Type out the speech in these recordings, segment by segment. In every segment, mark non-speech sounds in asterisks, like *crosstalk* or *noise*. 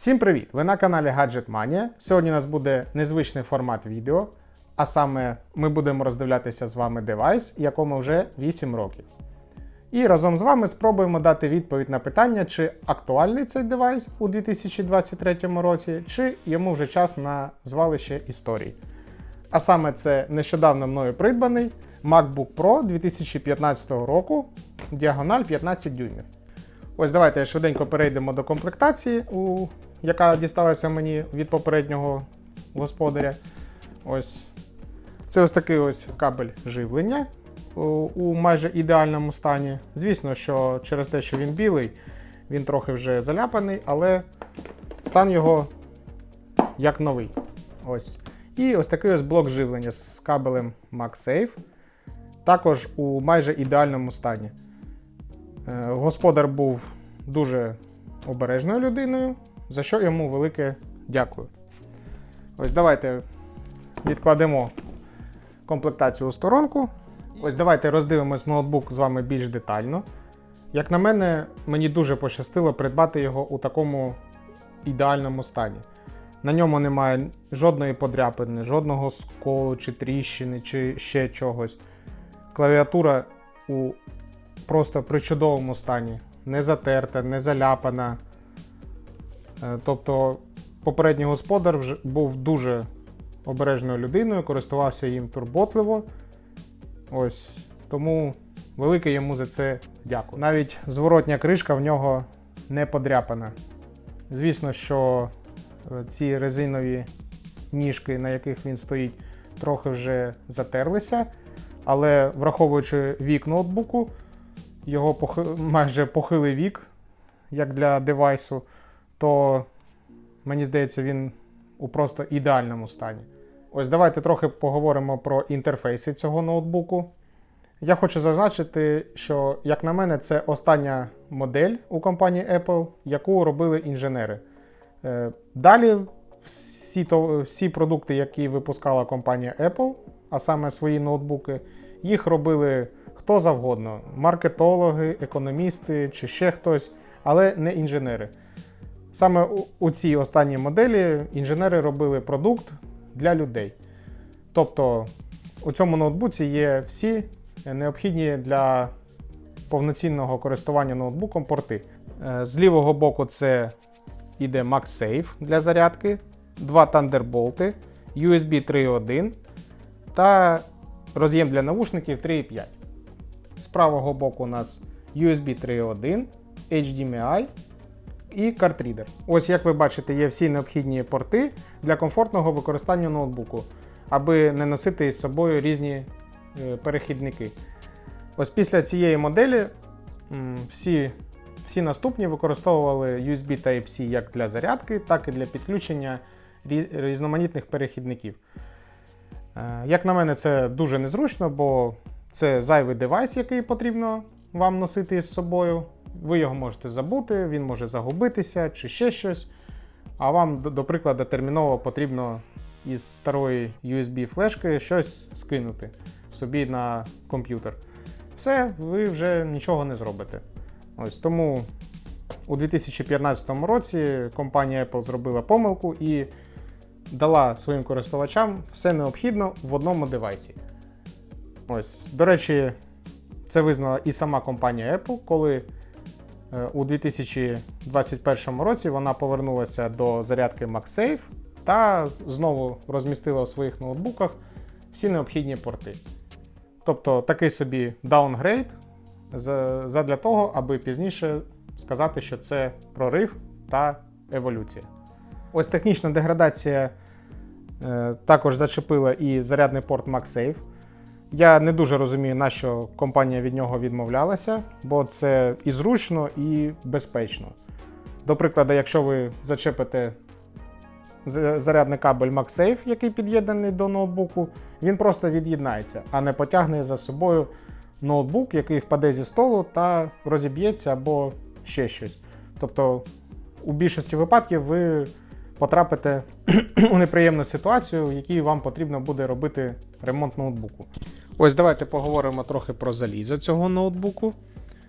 Всім привіт! Ви на каналі Gadget Mania. Сьогодні у нас буде незвичний формат відео, а саме ми будемо роздивлятися з вами девайс, якому вже 8 років. І разом з вами спробуємо дати відповідь на питання, чи актуальний цей девайс у 2023 році, чи йому вже час на звалище історії. А саме це нещодавно мною придбаний MacBook Pro 2015 року, діагональ 15 дюймів. Ось давайте швиденько перейдемо до комплектації, у, яка дісталася мені від попереднього господаря. Ось. Це ось такий ось кабель живлення у, у майже ідеальному стані. Звісно, що через те, що він білий, він трохи вже заляпаний, але стан його як новий. Ось. І ось такий ось блок живлення з кабелем MagSafe. Також у майже ідеальному стані. Е, Господар був дуже обережною людиною, за що йому велике дякую. Ось давайте відкладемо комплектацію у сторонку. Ось давайте роздивимось ноутбук з вами більш детально. Як на мене, мені дуже пощастило придбати його у такому ідеальному стані. На ньому немає жодної подряпини, жодного сколу чи тріщини, чи ще чогось. Клавіатура у просто при чудовому стані, не затерта, не заляпана. Е, Тобто, попередній господар вже був дуже обережною людиною, користувався їм турботливо. Ось тому велике йому за це дякую. Навіть зворотня кришка в нього не подряпана. Звісно, що е, ці резинові ніжки, на яких він стоїть, трохи вже затерлися. Але враховуючи вік ноутбуку, його похи... майже похилий вік, як для девайсу, то мені здається, він у просто ідеальному стані. Ось давайте трохи поговоримо про інтерфейси цього ноутбуку. Я хочу зазначити, що, як на мене, це остання модель у компанії Apple, яку робили інженери. Е, Далі всі, то, всі продукти, які випускала компанія Apple, а саме свої ноутбуки, їх робили хто завгодно: маркетологи, економісти чи ще хтось, але не інженери. Саме у, цій останній моделі інженери робили продукт для людей. Тобто у цьому ноутбуці є всі необхідні для повноцінного користування ноутбуком порти. Е, З лівого боку це йде MagSafe для зарядки, два Thunderbolt, USB 3.1 та роз'єм для навушників 3.5. З правого боку у нас USB 3.1, HDMI і картрідер. Ось як ви бачите, є всі необхідні порти для комфортного використання ноутбуку, аби не носити із собою різні е, перехідники. Ось після цієї моделі всі, всі наступні використовували USB Type-C як для зарядки, так і для підключення різноманітних перехідників. Е, Як на мене, це дуже незручно, бо це зайвий девайс, який потрібно вам носити із собою. Ви його можете забути, він може загубитися чи ще щось. А вам, до- прикладу, терміново потрібно із старої USB-флешки щось скинути собі на комп'ютер. Все, ви вже нічого не зробите. Ось тому у 2015 році компанія Apple зробила помилку і дала своїм користувачам все необхідно в одному девайсі. Ось, до речі, це визнала і сама компанія Apple, коли е, у 2021 році вона повернулася до зарядки MagSafe та знову розмістила у своїх ноутбуках всі необхідні порти. Тобто такий собі даунгрейд за- задля того, аби пізніше сказати, що це прорив та еволюція. Ось технічна деградація е, також зачепила і зарядний порт MagSafe. Я не дуже розумію, на що компанія від нього відмовлялася, бо це і зручно, і безпечно. До прикладу, якщо ви зачепите зарядний кабель MagSafe, який під'єднаний до ноутбуку, він просто від'єднається, а не потягне за собою ноутбук, який впаде зі столу та розіб'ється або ще щось. Тобто, у більшості випадків ви потрапите *clears throat* у неприємну ситуацію, в якій вам потрібно буде робити ремонт ноутбуку. Ось давайте поговоримо трохи про залізо цього ноутбуку.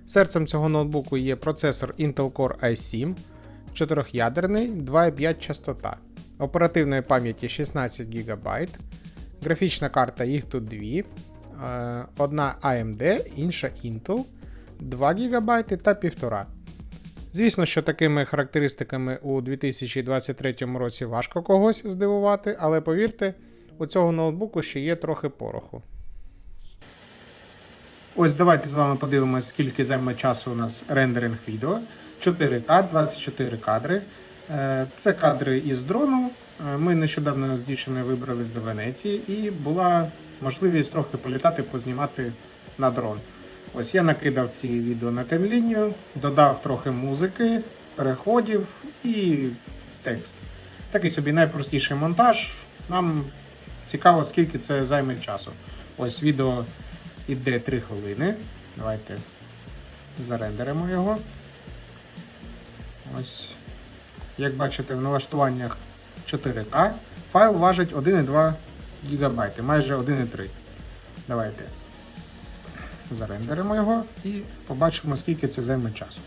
Серцем цього ноутбуку є процесор Intel Core i7 4-ядерний, 2,5 частота, оперативної пам'яті 16 ГБ, графічна карта їх тут дві, е, одна AMD, інша Intel, 2 ГБ та 1,5. Звісно, що такими характеристиками у 2023 році важко когось здивувати, але повірте, у цього ноутбуку ще є трохи пороху. Ось давайте з вами подивимося, скільки займе часу у нас рендеринг відео. 4К, 24 кадри. Е, Це кадри із дрону. Е, Ми нещодавно з дівчиною вибрались до Венеції і була можливість трохи політати, познімати на дрон. Ось я накидав ці відео на таймлінію, додав трохи музики, переходів і текст. Такий собі найпростіший монтаж. Нам цікаво, скільки це займе часу. Ось відео іде 3 хвилини. Давайте зарендеримо його. Ось. Як бачите, в налаштуваннях 4К. Файл важить 1,2 ГБ, майже 1,3. Давайте зарендеримо його і побачимо, скільки це займе часу.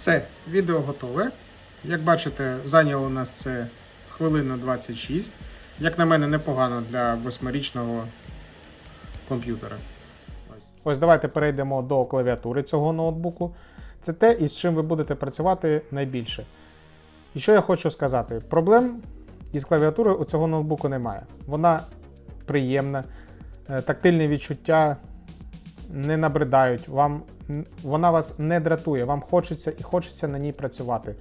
Все, відео готове. Як бачите, зайняло у нас це хвилина 26. Як на мене, непогано для восьмирічного комп'ютера. Ось давайте перейдемо до клавіатури цього ноутбуку. Це те, із чим ви будете працювати найбільше. І що я хочу сказати: проблем із клавіатурою у цього ноутбуку немає. Вона приємна, е, тактильні відчуття не набридають, вам, вона вас не дратує, вам хочеться і хочеться на ній працювати.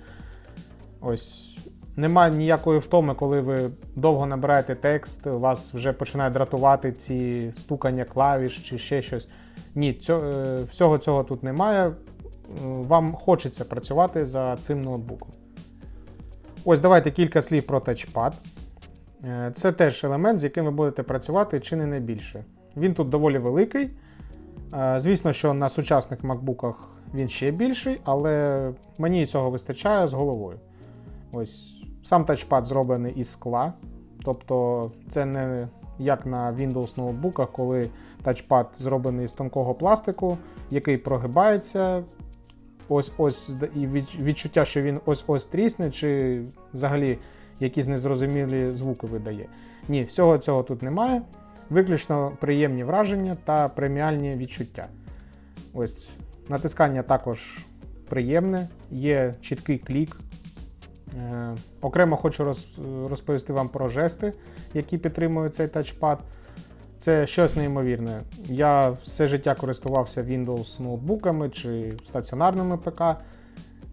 Ось. Немає ніякої втоми, коли ви довго набираєте текст, вас вже починає дратувати ці стукання клавіш чи ще щось. Ні, цього, е, всього цього тут немає. Вам хочеться працювати за цим ноутбуком. Ось давайте кілька слів про тачпад. Е, Це теж елемент, з яким ви будете працювати чи не найбільше. Він тут доволі великий. Е, Звісно, що на сучасних макбуках він ще більший, але мені цього вистачає з головою. Ось сам тачпад зроблений із скла. Тобто це не як на Windows ноутбуках, коли тачпад зроблений з тонкого пластику, який прогибається. Ось ось і відчуття, що він ось ось трісне, чи взагалі якісь незрозумілі звуки видає. Ні, всього цього тут немає. Виключно приємні враження та преміальні відчуття. Ось натискання також приємне, є чіткий клік. Е, окремо хочу розповісти вам про жести, які підтримують цей тачпад. Це щось неймовірне. Я все життя користувався Windows ноутбуками чи стаціонарними ПК.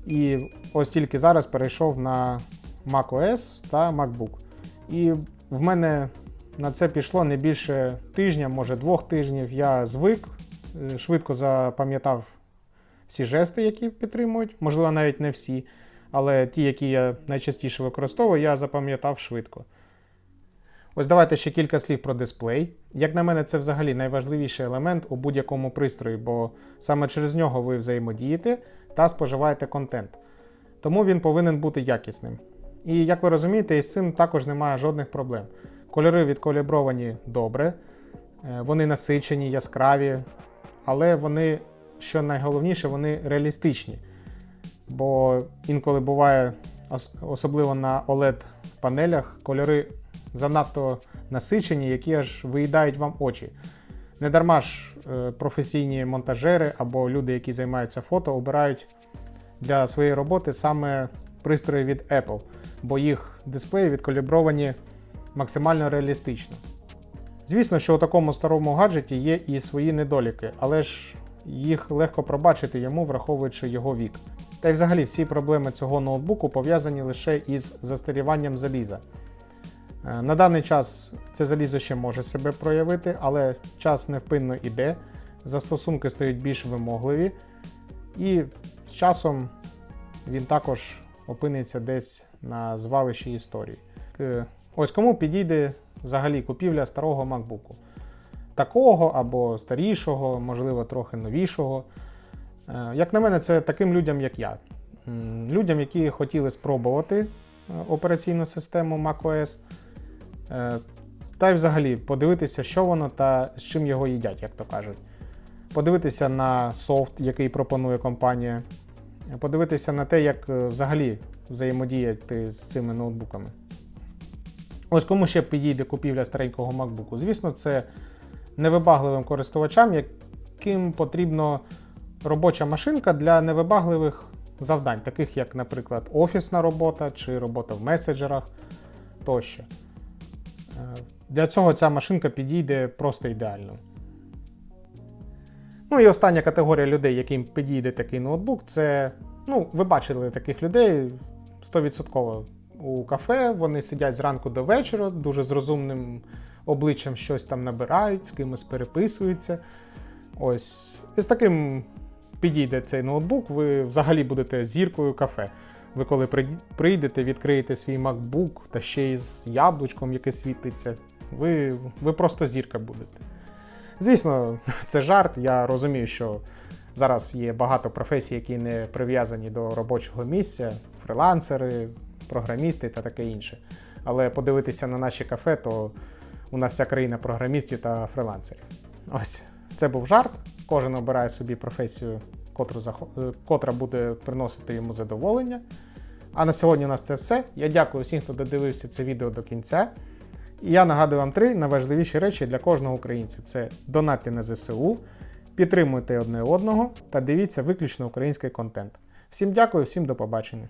І ось тільки зараз перейшов на macOS та MacBook. І в мене на це пішло не більше тижня, може двох тижнів. Я звик, е, швидко запам'ятав всі жести, які підтримують, можливо, навіть не всі, але ті, які я найчастіше використовую, я запам'ятав швидко. Ось давайте ще кілька слів про дисплей. Як на мене, це взагалі найважливіший елемент у будь-якому пристрої, бо саме через нього ви взаємодієте та споживаєте контент. Тому він повинен бути якісним. І як ви розумієте, із цим також немає жодних проблем. Кольори відкалібровані добре, е, вони насичені, яскраві, але вони, що найголовніше, вони реалістичні. Бо інколи буває, особливо на OLED-панелях, кольори занадто насичені, які аж виїдають вам очі. Недарма ж е, професійні монтажери або люди, які займаються фото, обирають для своєї роботи саме пристрої від Apple, бо їх дисплеї відкалібровані максимально реалістично. Звісно, що у такому старому гаджеті є і свої недоліки, але ж їх легко пробачити йому, враховуючи його вік. Та й взагалі всі проблеми цього ноутбуку пов'язані лише із застаріванням заліза. Е, На даний час це залізо ще може себе проявити, але час невпинно іде, застосунки стають більш вимогливі, і з часом він також опиниться десь на звалищі історії. Е, Ось кому підійде взагалі купівля старого MacBook. такого або старішого, можливо, трохи новішого. Е, Як на мене, це таким людям, як я. Людям, які хотіли спробувати е, операційну систему macOS, е, та й взагалі подивитися, що воно та з чим його їдять, як то кажуть. Подивитися на софт, який пропонує компанія, подивитися на те, як взагалі взаємодіяти з цими ноутбуками. Ось кому ще підійде купівля старенького MacBook. Звісно, це невибагливим користувачам, яким потрібна робоча машинка для невибагливих завдань, таких як, наприклад, офісна робота чи робота в меседжерах тощо. Е, Для цього ця машинка підійде просто ідеально. Ну і остання категорія людей, яким підійде такий ноутбук, це. Ну, ви бачили таких людей 100% у кафе. Вони сидять зранку до вечора, дуже з розумним обличчям щось там набирають, з кимось переписуються. Ось. І з таким підійде цей ноутбук, ви взагалі будете зіркою кафе. Ви коли прийдете, відкриєте свій MacBook та ще й з яблучком, яке світиться, ви, ви просто зірка будете. Звісно, *laughs* це жарт. Я розумію, що зараз є багато професій, які не прив'язані до робочого місця, фрилансери, програмісти та таке інше. Але подивитися на наші кафе, то у нас вся країна програмістів та фрилансерів. Ось це був жарт. Кожен обирає собі професію, котру е, котра буде приносити йому задоволення. А на сьогодні у нас це все. Я дякую всім, хто додивився це відео до кінця. І я нагадую вам три найважливіші речі для кожного українця: це донатьте на ЗСУ, підтримуйте одне одного та дивіться виключно український контент. Всім дякую, всім до побачення.